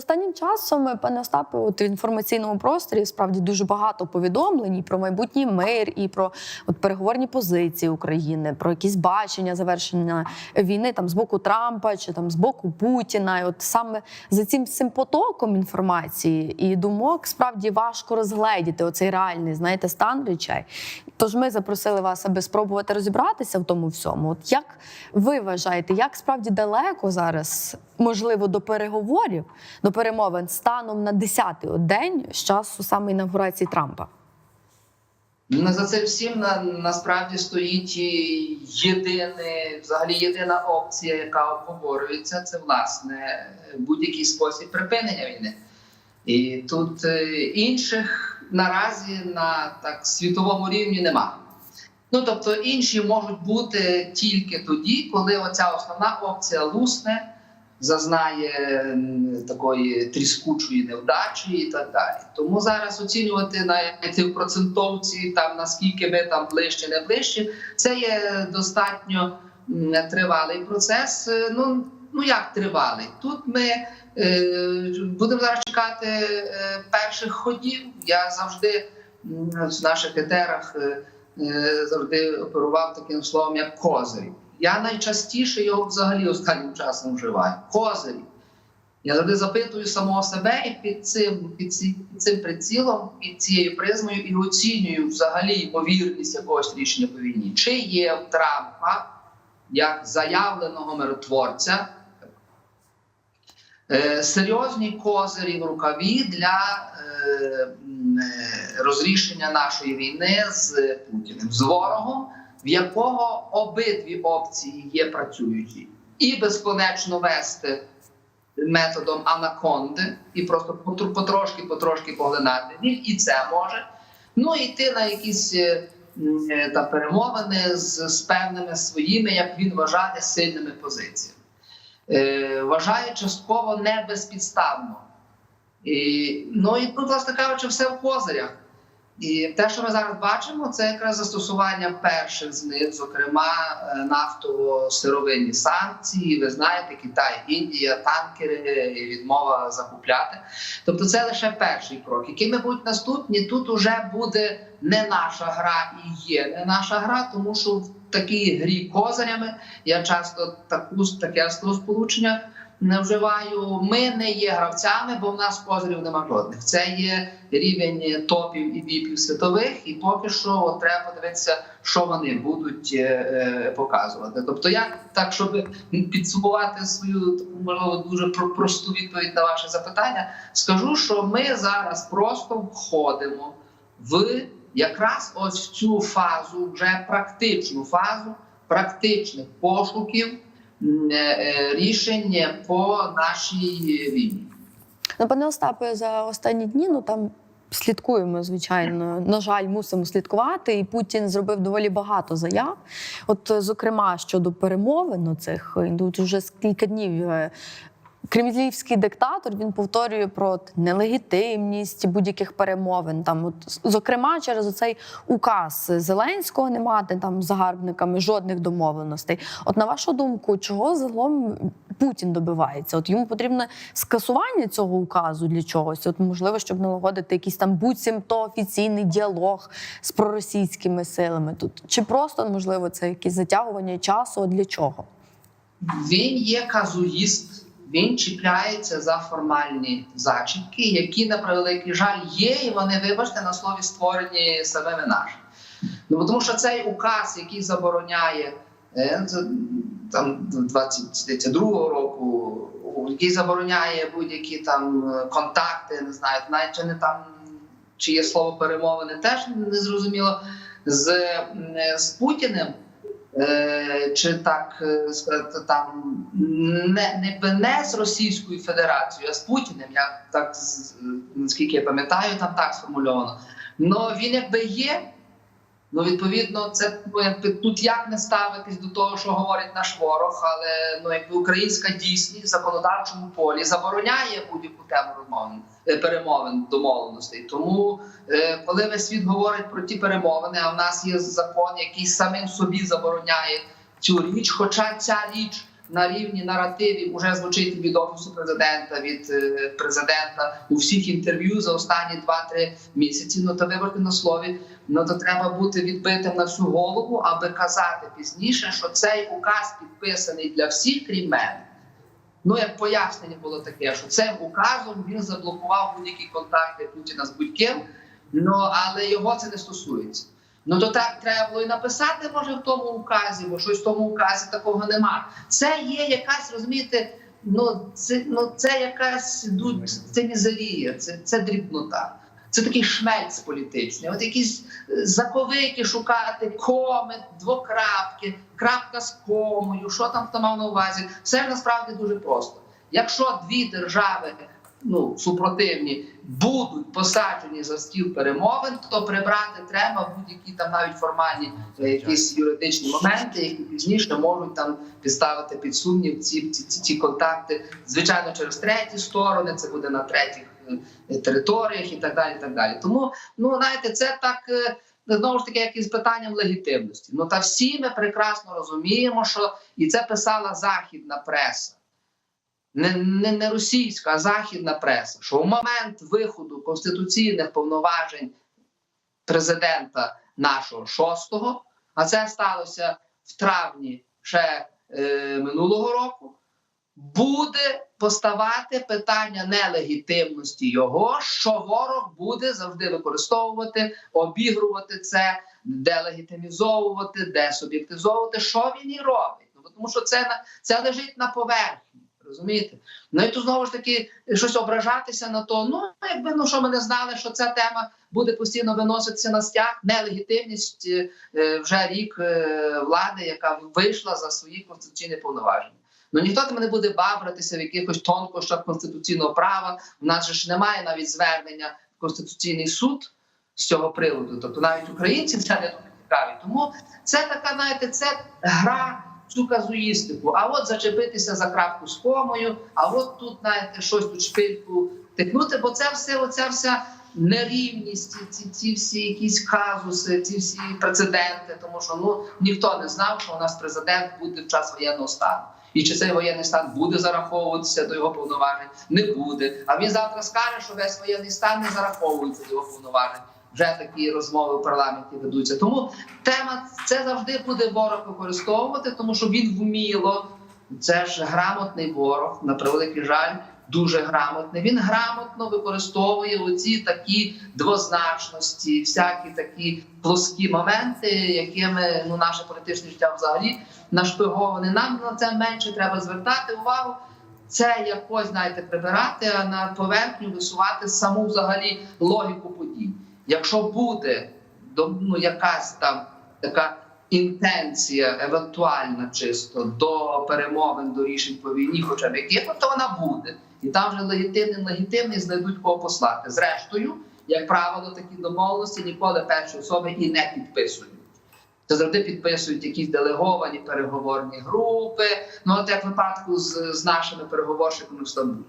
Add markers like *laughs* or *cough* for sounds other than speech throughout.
Останнім часом, пане Остапе, от в інформаційному просторі справді дуже багато повідомлень і про майбутній мир, і про от переговорні позиції України, про якісь бачення завершення війни там з боку Трампа чи там з боку Путіна. І от саме за цим цим потоком інформації і думок справді важко розгледіти оцей реальний, знаєте, стан речей. Тож ми запросили вас, аби спробувати розібратися в тому всьому. От як ви вважаєте, як справді далеко зараз можливо до переговорів, до перемовин станом на 10-й день з часу саме інавгурації Трампа? Ну, За цим всім на, насправді стоїть єдине, взагалі єдина опція, яка обговорюється, це власне будь-який спосіб припинення війни. І тут е, інших наразі на так світовому рівні немає. Ну тобто інші можуть бути тільки тоді, коли оця основна опція лусне, зазнає такої тріскучої невдачі і так далі. Тому зараз оцінювати навіть в процентовці, там наскільки ми там ближче, не ближче, це є достатньо тривалий процес. Е, Ну ну як тривалий? Тут ми е, будемо зараз чекати е, перших ходів. Я завжди в наших етерах е, завжди оперував таким словом, як козирі. Я найчастіше його взагалі останнім часом вживаю. Козирі. Я завжди запитую самого себе і під цим, під, цим прицілом, під цією призмою, і оцінюю взагалі ймовірність якогось рішення по війні. Чи є в Трампа як заявленого миротворця е, серйозні козирі в рукаві для е, е, розрішення нашої війни з Путіним, з ворогом, в якого обидві опції є працюючі, і безконечно вести методом анаконди і просто потр- потрошки, потрошки поглинати. Він і це може. Ну і йти на якісь е, е, та перемовини з, з певними своїми, як він вважає, сильними позиціями. Е, вважає частково не безпідставно. І, ну і тут, власне кажучи, все в козирях. І те, що ми зараз бачимо, це якраз застосування перших з них, зокрема е, нафтово-сировинні санкції. Ви знаєте, Китай, Індія, танкери, і відмова закупляти. Тобто, це лише перший крок. Якими будуть наступні? Тут уже буде не наша гра і є не наша гра, тому що в такій грі козирями я часто таку таке сполучення не вживаю. Ми не є гравцями, бо в нас козирів нема жодних. Це є рівень топів і віпів світових, і поки що от, треба подивитися, що вони будуть е, е, показувати. Тобто, як так, щоб підсумувати свою можливо дуже про- просту відповідь на ваше запитання, скажу, що ми зараз просто входимо в якраз ось цю фазу, вже практичну фазу практичних пошуків рішень по нашій війні. Ну, пане Остапе, за останні дні ну там. Слідкуємо, звичайно. На жаль, мусимо слідкувати. І Путін зробив доволі багато заяв. От, е, зокрема, щодо перемовин цих тут вже кілька днів. Кремлівський диктатор він повторює про нелегітимність будь-яких перемовин. Там, от, зокрема, через оцей указ Зеленського не мати там загарбниками жодних домовленостей. От на вашу думку, чого загалом Путін добивається? От йому потрібне скасування цього указу для чогось. От можливо, щоб налагодити якийсь там буцімто офіційний діалог з проросійськими силами тут, чи просто можливо це якесь затягування часу? Для чого? Він є казуїст, він чіпляється за формальні зачіпки, які, на превеликий жаль, є, і вони, вибачте, на слові створені самими нашими. Ну, тому що цей указ, який забороняє е, там 22-го року, який забороняє будь-які там контакти, не знаю, навіть чи не там чи є слово перемовини, теж не зрозуміло з, з Путіним. Е, чи так е, сказати, там не, не, не з Російською Федерацією, а з Путіним, я так наскільки я пам'ятаю, там так сформульовано. Ну він якби є. Ну, відповідно, це ну, тут як не ставитись до того, що говорить наш ворог, але ну якби українська дійсність в законодавчому полі забороняє будь-яку тему розмовин, е, перемовин домовленостей. Тому е, коли весь світ говорить про ті перемовини, а в нас є закон, який самим собі забороняє цю річ, хоча ця річ на рівні наративів уже звучить від офісу президента, від е, президента у всіх інтерв'ю за останні 2-3 місяці. Ну то виборки на слові. Ну то треба бути відбитим на всю голову, аби казати пізніше, що цей указ підписаний для всіх, крім мене. Ну, як пояснення було таке, що цим указом він заблокував будь-які контакти Путіна з будь-ким, ну але його це не стосується. Ну то так треба було і написати, може, в тому указі, бо щось в тому указі такого нема. Це є якась, розумієте, ну це ну це якась цинізерія, це мізерія, це, це дрібнота. Це такий шмельц політичний. От якісь е, заковики шукати, коми, двокрапки, крапка з комою, що там хто мав на увазі. Все насправді дуже просто. Якщо дві держави ну, супротивні будуть посаджені за стіл перемовин, то прибрати треба будь-які там навіть формальні е, якісь юридичні моменти, які пізніше можуть там підставити під сумнів ці, ці, ці, ці контакти. Звичайно, через треті сторони, це буде на третіх територіях і так далі. І так далі. Тому, ну знаєте, це так. е, Знову ж таки, як із питанням легітимності. Ну та всі ми прекрасно розуміємо, що і це писала західна преса не, не, не російська, а західна преса, що в момент виходу конституційних повноважень президента нашого шостого, а це сталося в травні ще е, минулого року, буде поставати питання нелегітимності його, що ворог буде завжди використовувати, обігрувати це, делегітимізовувати, десуб'єктизовувати, що він і робить. Ну, тому що це, це лежить на поверхні. Розумієте? Ну і тут знову ж таки щось ображатися на то. Ну якби ну що ми не знали, що ця тема буде постійно виноситися на стяг. Нелегітимність е, вже рік е, влади, яка вийшла за свої конституційні повноваження. Ну ніхто там не буде бавратися в якихось тонкощах конституційного права. У нас же ж немає навіть звернення в конституційний суд з цього приводу. Тобто навіть українці це не дуже цікаві. Тому це така, знаєте, це гра цю казуїстику. А от зачепитися за крапку з комою, а от тут, знаєте, щось тут шпильку тикнути, бо це все, оця вся нерівність, ці, ці всі якісь казуси, ці всі прецеденти, тому що ну ніхто не знав, що у нас президент буде в час воєнного стану. І чи цей воєнний стан буде зараховуватися до його повноважень? Не буде. А він завтра скаже, що весь воєнний стан не зараховується до його повноважень. Вже такі розмови в парламенті ведуться. Тому тема це завжди буде ворог використовувати, тому що він вміло. Це ж грамотний ворог, на превеликий жаль, дуже грамотний. Він грамотно використовує оці такі двозначності, всякі такі плоскі моменти, якими ну наше політичне життя взагалі нашпиговане. Нам на це менше треба звертати увагу. Це якось знаєте прибирати, а на поверхню висувати саму взагалі логіку подій. Якщо буде ну, якась там така інтенція, евентуальна чисто до перемовин, до рішень по війні, хоча б яких, то вона буде. І там вже легітимний, легітимний знайдуть кого послати. Зрештою, як правило, такі домовленості ніколи перші особи і не підписують. Це завжди підписують якісь делеговані переговорні групи. Ну, от як випадку з, з нашими переговорщиками в Стамбулі.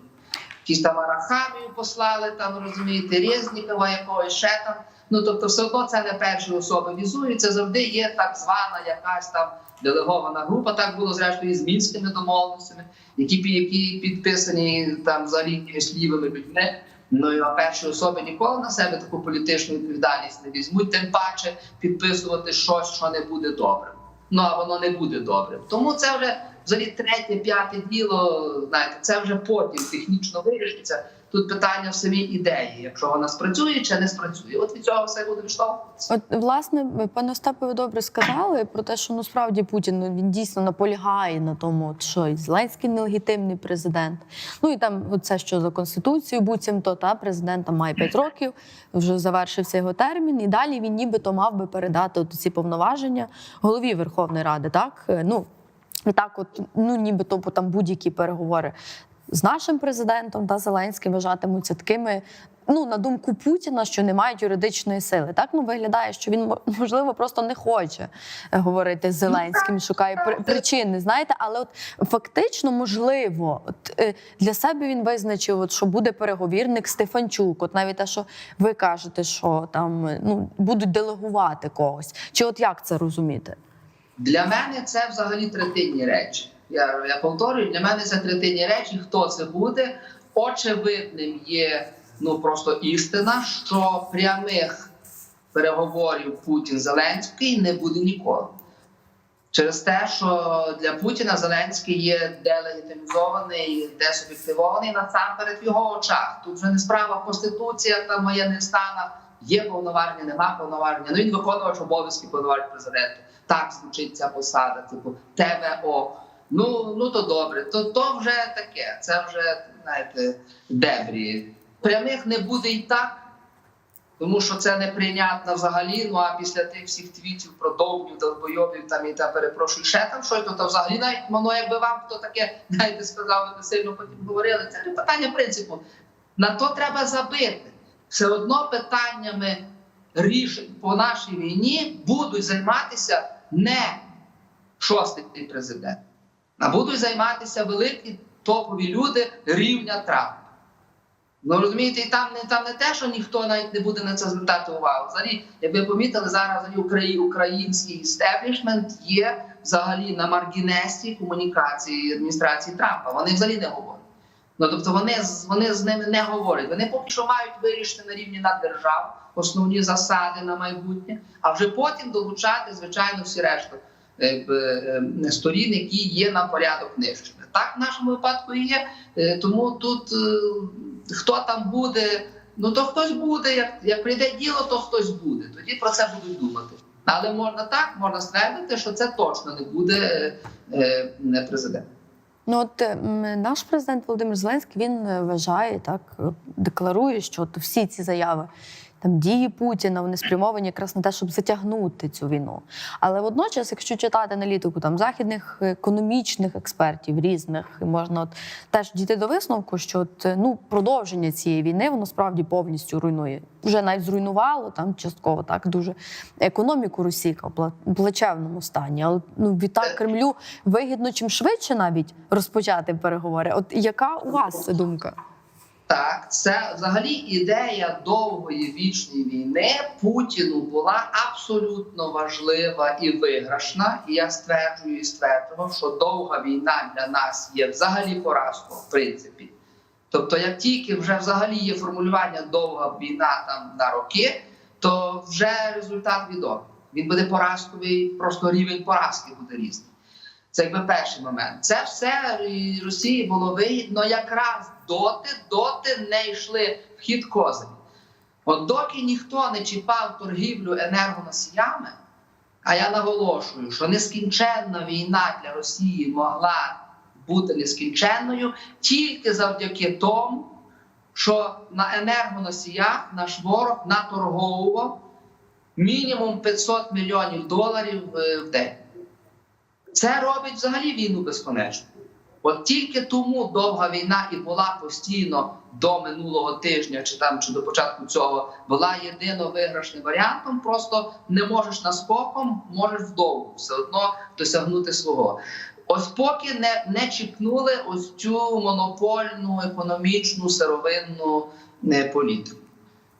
Якісь там Арахамію послали, там розумієте, Резнікова якогось ще там. Ну тобто, все одно це не перші особи візують. Це завжди є так звана якась там делегована група. Так було зрештою і з мінськими домовленостями, які, які підписані там взагалі якимись лівими людьми. Ну а перші особи ніколи на себе таку політичну відповідальність не візьмуть, тим паче підписувати щось, що не буде добрим. Ну а воно не буде добрим. Тому це вже взагалі третє, п'яте діло. Знаєте, це вже потім технічно вирішиться. Тут питання в самій ідеї, якщо вона спрацює чи не спрацює. От від цього все буде відштовхуватися. От власне, пане Остапе, ви добре сказали про те, що насправді Путін ну, він дійсно наполягає на тому, що Зеленський нелегітимний президент. Ну і там це що за конституцією, буцімто та президент там має 5 років, вже завершився його термін, і далі він нібито мав би передати от ці повноваження голові Верховної Ради. Так Е, ну і так, от ну нібито там будь-які переговори з нашим президентом та Зеленським вважатимуться такими. Ну, на думку Путіна, що не мають юридичної сили. Так ну виглядає, що він мо- можливо просто не хоче е, говорити з Зеленським, шукає при- причини. Знаєте, але от фактично, можливо, от е, для себе він визначив, от, що буде переговірник Стефанчук. От навіть те, що ви кажете, що там е, ну будуть делегувати когось. Чи от як це розуміти? Для мене це взагалі третинні речі. Я, я повторюю, для мене це третинні речі. Хто це буде? Очевидним є ну просто істина, що прямих переговорів Путін Зеленський не буде ніколи. Через те, що для Путіна Зеленський є делегітимізований, десуб'єктивований насамперед в його очах. Тут вже не справа в конституціях та воєнних станах. Є повноваження, нема повноваження. Ну він виконувач обов'язків повноважень президента. Так звучить ця посада, типу ТВО. Ну ну то добре, то то вже таке. Це вже знаєте, дебрі. Прямих не буде і так. Тому що це неприйнятно взагалі. Ну а після тих всіх твітів про довбню, долбойобів там і та перепрошую, ще там щось, то, то взагалі навіть воно, якби вам хто таке знаєте, сказав, ви сильно потім говорили. Це не питання принципу. На то треба забити. Все одно питаннями рішень по нашій війні будуть займатися не шостий президент, а будуть займатися великі топові люди рівня Трампа. Ну розумієте, і там не там не те, що ніхто навіть не буде на це звертати увагу. Взагалі, як ви помітили, зараз взагалі український істеблішмент є взагалі на маргінесі комунікації адміністрації Трампа. Вони взагалі не говорять. Ну тобто вони вони з ними не говорять. Вони поки що мають вирішити на рівні наддержав основні засади на майбутнє, а вже потім долучати, звичайно, всі решту сторін, які є на порядок нижчими. Так в нашому випадку і є. Е, Тому тут е, хто там буде, ну то хтось буде. Як, як прийде діло, то хтось буде. Тоді про це будуть думати. Але можна так, можна ствердити, що це точно не буде е, е, президент. Ну от наш президент Володимир Зеленський він е, вважає так, е, декларує, що от всі ці заяви. Там дії Путіна вони спрямовані якраз на те, щоб затягнути цю війну. Але водночас, якщо читати аналітику там західних економічних експертів різних, можна от теж дійти до висновку, що от, ну продовження цієї війни воно справді повністю руйнує. Вже навіть зруйнувало там частково так дуже економіку Росії в плачевному стані. Але ну відтак Кремлю вигідно чим швидше навіть розпочати переговори. От яка у вас думка? Так, це взагалі ідея довгої вічної війни Путіну була абсолютно важлива і виграшна. І я стверджую і стверджував, що довга війна для нас є взагалі поразкою, в принципі. Тобто, як тільки вже взагалі є формулювання довга війна там на роки, то вже результат відомий. Він буде поразковий, просто рівень поразки буде різний. Це якби перший момент. Це все Росії було вигідно якраз доти, доти не йшли в хід козирі. От доки ніхто не чіпав торгівлю енергоносіями, а я наголошую, що нескінченна війна для Росії могла бути нескінченною тільки завдяки тому, що на енергоносіях наш ворог наторговував мінімум 500 мільйонів доларів е, в день. Це робить взагалі війну безконечно. От тільки тому довга війна і була постійно до минулого тижня, чи там чи до початку цього була єдино виграшним варіантом. Просто не можеш наскоком, можеш вдовго все одно досягнути свого. Ось поки не, не чіпнули ось цю монопольну економічну сировинну е, політику.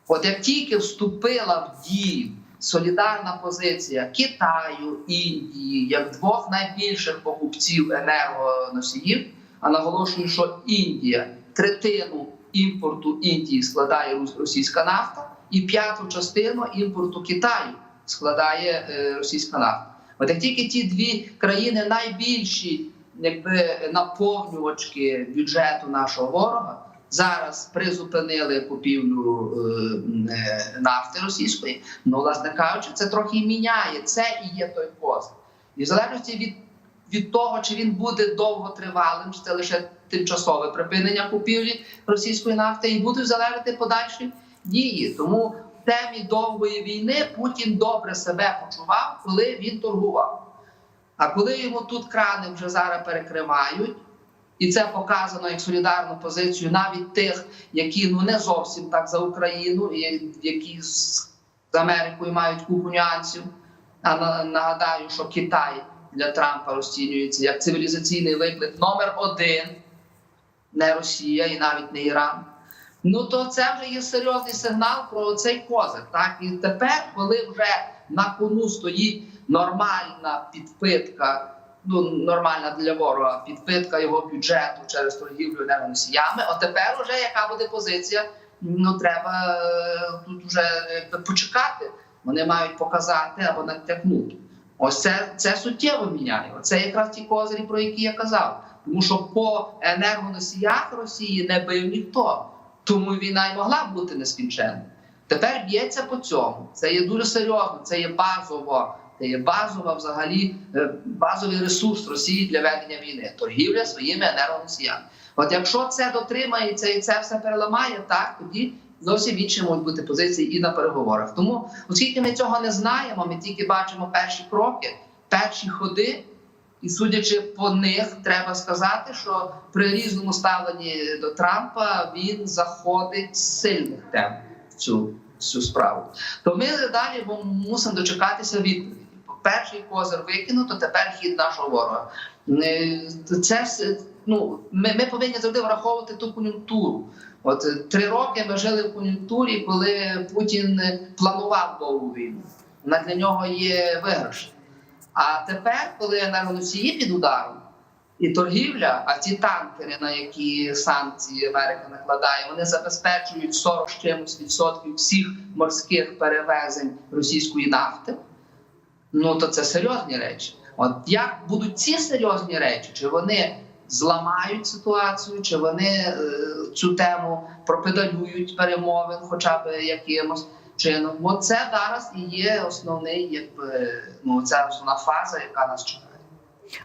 От як тільки вступила в дію солідарна позиція Китаю, Індії як двох найбільших покупців енергоносіїв, а наголошую, що Індія третину імпорту Індії складає російська нафта, і п'яту частину імпорту Китаю складає е, російська нафта. От як тільки ті дві країни найбільші якби наповнювачки бюджету нашого ворога зараз призупинили купівлю е, е, нафти російської. Ну, власне кажучи, це трохи міняє. Це і є той козир. І в залежності від, від того, чи він буде довготривалим, чи це лише тимчасове припинення купівлі російської нафти, і будуть залежати подальші дії. Тому в темі довгої війни Путін добре себе почував, коли він торгував. А коли йому тут крани вже зараз перекривають, і це показано як солідарну позицію навіть тих, які ну не зовсім так за Україну, і які з Америкою мають купу нюансів. А нагадаю, що Китай для Трампа розцінюється як цивілізаційний виклик номер один, не Росія і навіть не Іран. Ну то це вже є серйозний сигнал про цей козир. Так і тепер, коли вже на кону стоїть нормальна підпитка ну, нормальна для ворога підпитка його бюджету через торгівлю енергоносіями. От тепер уже яка буде позиція? Ну треба е, тут вже почекати. Вони мають показати або натякнути. Ось це, це суттєво міняє. Це якраз ті козирі, про які я казав. Тому що по енергоносіях Росії не бив ніхто. Тому війна й могла б бути нескінченною. Тепер б'ється по цьому. Це є дуже серйозно, це є базово. Є базова, взагалі, е, базовий ресурс Росії для ведення війни торгівля своїми енергоносіями. От якщо це дотримається і це все переламає, так тоді зовсім інші можуть бути позиції і на переговорах. Тому, оскільки ми цього не знаємо, ми тільки бачимо перші кроки, перші ходи. І судячи по них, треба сказати, що при різному ставленні до Трампа він заходить з сильних тем в цю, в цю справу. То ми далі мусимо дочекатися відповіді. Перший козир викинуто, тепер хід нашого ворога. Е, Це все, ну, ми, ми повинні завжди враховувати ту кон'юнктуру. От е, три роки ми жили в кон'юнктурі, коли Путін е, планував довгу війну. Для нього є виграш. А тепер, коли енергоносії під ударом і торгівля, а ці танкери, на які санкції Америка накладає, вони забезпечують 40 чимось відсотків всіх морських перевезень російської нафти. Ну то це серйозні речі. От як будуть ці серйозні речі, чи вони зламають ситуацію, чи вони е, цю тему пропедалюють перемовин, хоча б якимось чином. Бо це зараз і є основний, якби ну ця основна фаза, яка нас чекає.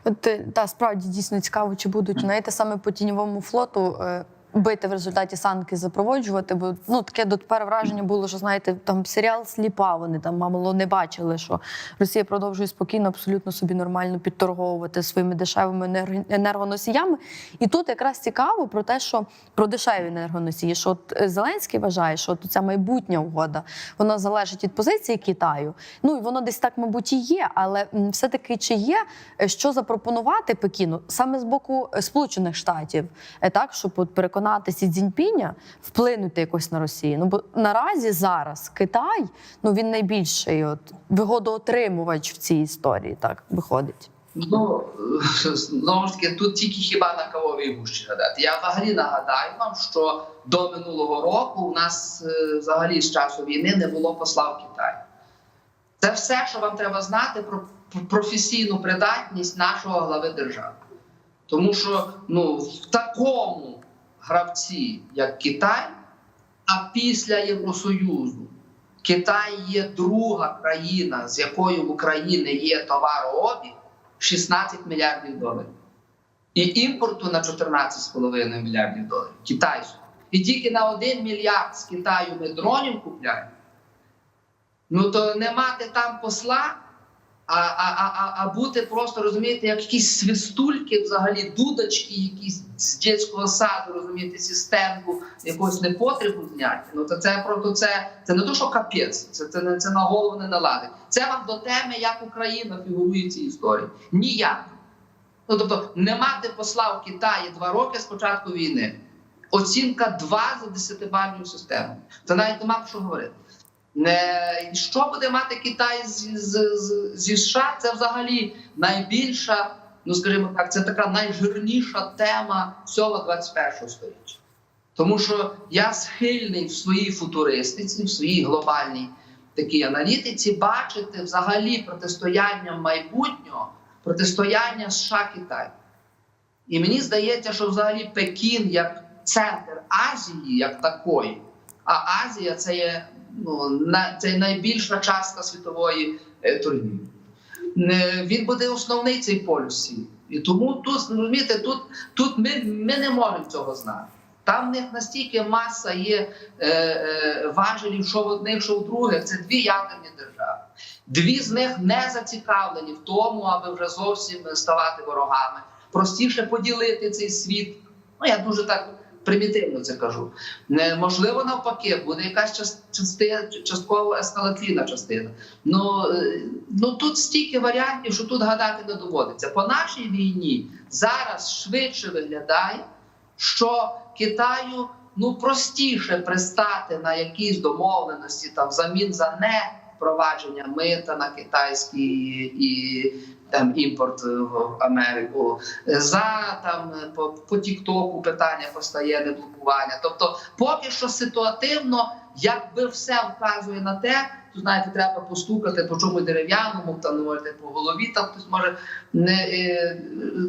От е, та справді дійсно цікаво, чи будуть знаєте, саме по тіньовому флоту. е, Бити в результаті санкцій запроводжувати, бо ну таке дотепер враження було, що знаєте, там серіал сліпа. Вони там мало не бачили, що Росія продовжує спокійно, абсолютно собі нормально підторговувати своїми дешевими енерг- енергоносіями. І тут якраз цікаво про те, що про дешеві енергоносії, що от е, Зеленський вважає, що от ця майбутня угода вона залежить від позиції Китаю. Ну і воно десь так, мабуть, і є, але все-таки чи є е, що запропонувати Пекіну саме з боку е, Сполучених Штатів, так щоб от переконати Сі Цзіньпіня вплинути якось на Росію. Ну бо наразі зараз Китай ну він найбільший от вигодоотримувач в цій історії, так виходить. Ну *laughs* знову ж таки, тут тільки хіба на кавовій гущі гадати. Я взагалі нагадаю вам, що до минулого року у нас е, взагалі з часу війни не було посла в Китаї. Це все, що вам треба знати про професійну придатність нашого глави держави. Тому що ну, в такому гравці, як Китай, а після Євросоюзу Китай є друга країна, з якою в Україні є товарообіг 16 мільярдів доларів. І імпорту на 14,5 мільярдів доларів китайського. І тільки на 1 мільярд з Китаю ми дронів купляємо. Ну то не мати там посла, а, а, а, а, бути просто, розумієте, як якісь свистульки, взагалі, дудочки, якісь з дитячого саду, розумієте, зі стенду якогось непотребу зняти. Ну то це просто це, це не то, що капець, це, це, не- це на голову не наладить. Це вам до теми, як Україна фігурує в цій історії. Ніяк. Ну тобто, не мати посла в Китаї два роки з початку війни. Оцінка 2 за десятибальною системою. Це навіть нема про що говорити. Не, що буде мати Китай з, з, зі США? Це взагалі найбільша, ну скажімо так, це така найжирніша тема всього 21 століття. Тому що я схильний в своїй футуристиці, в своїй глобальній такій аналітиці бачити взагалі протистояння майбутнього, протистояння США Китай. І мені здається, що взагалі Пекін як центр Азії, як такої, а Азія це є ну, на, це найбільша частка світової е, торгівлі. Не, Він буде основний цей полюс. І тому тут, розумієте, тут, тут ми, ми не можемо цього знати. Там в них настільки маса є е, е, важелів, що в одних, що в других. Це дві ядерні держави. Дві з них не зацікавлені в тому, аби вже зовсім ставати ворогами. Простіше поділити цей світ. Ну я дуже так примітивно це кажу. Не, можливо, навпаки, буде якась частина, частково ескалаційна частина. Ну, е, ну тут стільки варіантів, що тут гадати не доводиться. По нашій війні зараз швидше виглядає, що Китаю ну простіше пристати на якісь домовленості там взамін за не впровадження мита на китайський і там імпорт в Америку, за там по, по Тіктоку питання постає не блокування. Тобто, поки що ситуативно, якби все вказує на те, то знаєте, треба постукати по чому дерев'яному, там можете по голові. Там хтось може не е,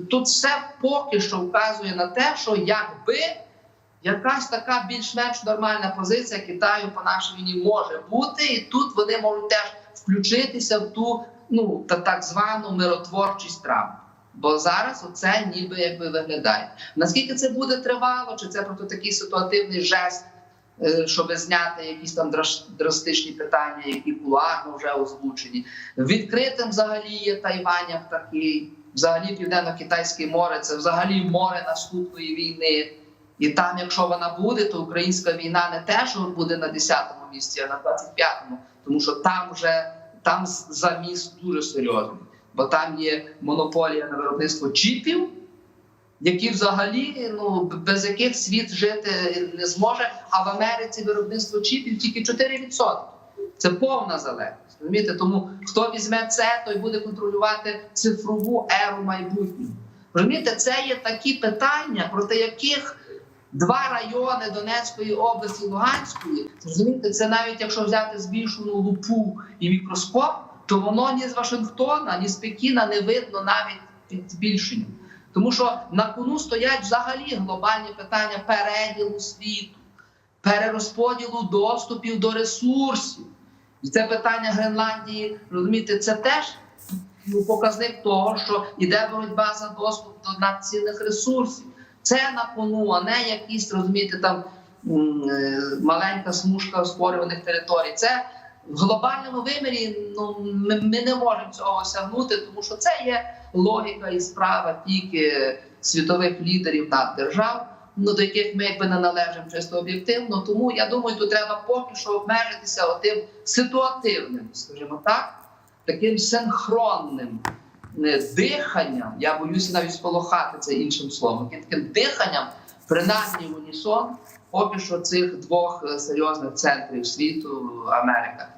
тут все поки що вказує на те, що якби якась така більш-менш нормальна позиція Китаю по нашій війні може бути, і тут вони можуть теж включитися в ту ну та так звану миротворчість Трампа. Бо зараз оце ніби якби виглядає. Наскільки це буде тривало, чи це просто такий ситуативний жест, е, щоб зняти якісь там драстичні питання, які кулуарно вже озвучені. Відкритим взагалі є Тайвань як такий, взагалі Південно-Китайське море це взагалі море наступної війни. І там, якщо вона буде, то українська війна не те, що буде на 10-му місці, а на 25-му, тому що там вже там заміс дуже серйозний, бо там є монополія на виробництво чіпів, які взагалі ну без яких світ жити не зможе. А в Америці виробництво чіпів тільки 4%. Це повна залежність. Розумієте? Тому хто візьме це, той буде контролювати цифрову еру майбутнього. Розумієте, це є такі питання, проти яких два райони Донецької області Луганської. Розумієте, це навіть якщо взяти збільшену лупу і мікроскоп, то воно ні з Вашингтона, ні з Пекіна не видно навіть під збільшенням. Тому що на кону стоять взагалі глобальні питання переділу світу, перерозподілу доступів до ресурсів. І це питання Гренландії, розумієте, це теж ну, показник того, що йде боротьба за доступ до надцінних ресурсів. Це на кону, а не якісь, розумієте, там е, маленька смужка створюваних територій. Це в глобальному вимірі ну, ми, ми не можемо цього осягнути, тому що це є логіка і справа тільки світових лідерів наддержав, ну до яких ми якби не належимо чисто об'єктивно. Тому я думаю, тут треба поки що обмежитися отим ситуативним, скажімо так, таким синхронним диханням. Я боюся навіть сполохати це іншим словом. Таким диханням, принаймні в унісон, поки що цих двох е, серйозних центрів світу Америка.